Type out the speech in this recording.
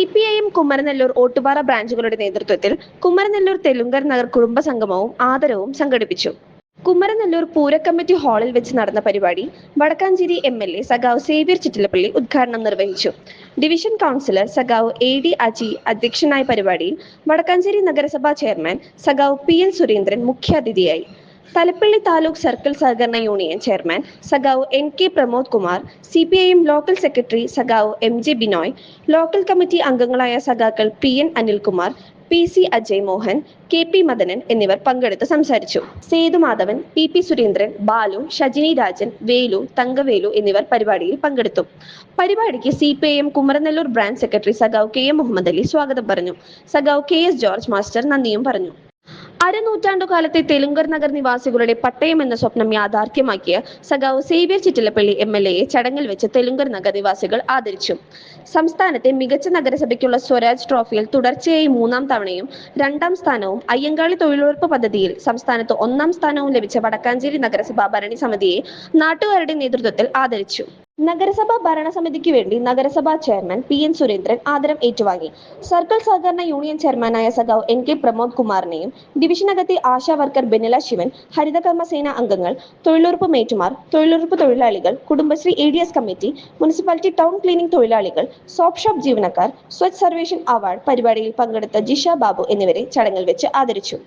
C P I M Kumaranellur Ottupara ബ്രാഞ്ചുകളുടെ നേതൃത്വത്തിൽ കുമരനെല്ലൂർ തെലുങ്കർ നഗർ കുടുംബ സംഗമവും ആദരവും സംഘടിപ്പിച്ചു. കുമരനെല്ലൂർ പൂരക്കമ്മിറ്റി ഹാളിൽ വെച്ച് നടന്ന പരിപാടി വടക്കാഞ്ചേരി എം എൽ എ സഖാവ് സേവ്യർ ചിറ്റിലപ്പള്ളി ഉദ്ഘാടനം നിർവഹിച്ചു. ഡിവിഷൻ കൗൺസിലർ സഖാവ് എ ഡി അജി അധ്യക്ഷനായ പരിപാടിയിൽ വടക്കാഞ്ചേരി നഗരസഭാ ചെയർമാൻ സഖാവ് പി എൻ സുരേന്ദ്രൻ മുഖ്യാതിഥിയായി. തലപ്പള്ളി താലൂക്ക് സർക്കിൾ സഹകരണ യൂണിയൻ ചെയർമാൻ സഖാവ് N K Pramod Kumar C P I M local secretary സഖാവ് M J Binoy local committee അംഗങ്ങളായ സഖാക്കൾ P N Anilkumar P C Ajay Mohan K P Madanan എന്നിവർ പങ്കെടുത്ത് സംസാരിച്ചു. സേതുമാധവൻ പി പി സുരേന്ദ്രൻ ബാലു ഷജിനി രാജൻ വേലു തങ്കവേലു എന്നിവർ പരിപാടിയിൽ പങ്കെടുത്തു. പരിപാടിക്ക് C P I M Kumaranellur branch secretary സഖാവ് കെ എം മുഹമ്മദ് അലി സ്വാഗതം പറഞ്ഞു. സഖാവ് കെ എസ് ജോർജ് മാസ്റ്റർ നന്ദിയും പറഞ്ഞു. അരനൂറ്റാണ്ടുകാലത്തെ തെലുങ്കർ നഗർ നിവാസികളുടെ പട്ടയം എന്ന സ്വപ്നം യാഥാർത്ഥ്യമാക്കിയ സഖാവ് സേവ്യർ ചിറ്റിലപ്പള്ളി എം എൽ എയെ ചടങ്ങിൽ വെച്ച് തെലുങ്കർ നഗർ നിവാസികൾ ആദരിച്ചു. സംസ്ഥാനത്തെ മികച്ച നഗരസഭയ്ക്കുള്ള സ്വരാജ് ട്രോഫിയിൽ തുടർച്ചയായി മൂന്നാം തവണയും രണ്ടാം സ്ഥാനവും അയ്യങ്കാളി തൊഴിലുറപ്പ് പദ്ധതിയിൽ സംസ്ഥാനത്ത് ഒന്നാം സ്ഥാനവും ലഭിച്ച വടക്കാഞ്ചേരി നഗരസഭാ ഭരണി സമിതിയെ നാട്ടുകാരുടെ നേതൃത്വത്തിൽ ആദരിച്ചു. നഗരസഭാ ഭരണസമിതിക്ക് വേണ്ടി നഗരസഭാ ചെയർമാൻ പി എൻ സുരേന്ദ്രൻ ആദരം ഏറ്റുവാങ്ങി. സർക്കിൾ സഹകരണ യൂണിയൻ ചെയർമാനായ സഖാവ് എൻ കെ പ്രമോദ് കുമാറിനെയും ഡിവിഷനകത്തെ ആശാ വർക്കർ ബെനില ശിവൻ ഹരിതകർമ്മ സേന അംഗങ്ങൾ തൊഴിലുറപ്പ് മേറ്റുമാർ തൊഴിലുറപ്പ് തൊഴിലാളികൾ Kudumbashree A D S committee municipality town cleaning തൊഴിലാളികൾ സോപ്പ് ഷോപ്പ് ജീവനക്കാർ സ്വച്ഛ് സർവേഷൻ അവാർഡ് പരിപാടിയിൽ പങ്കെടുത്ത ജിഷ ബാബു എന്നിവരെ ചടങ്ങിൽ വെച്ച് ആദരിച്ചു.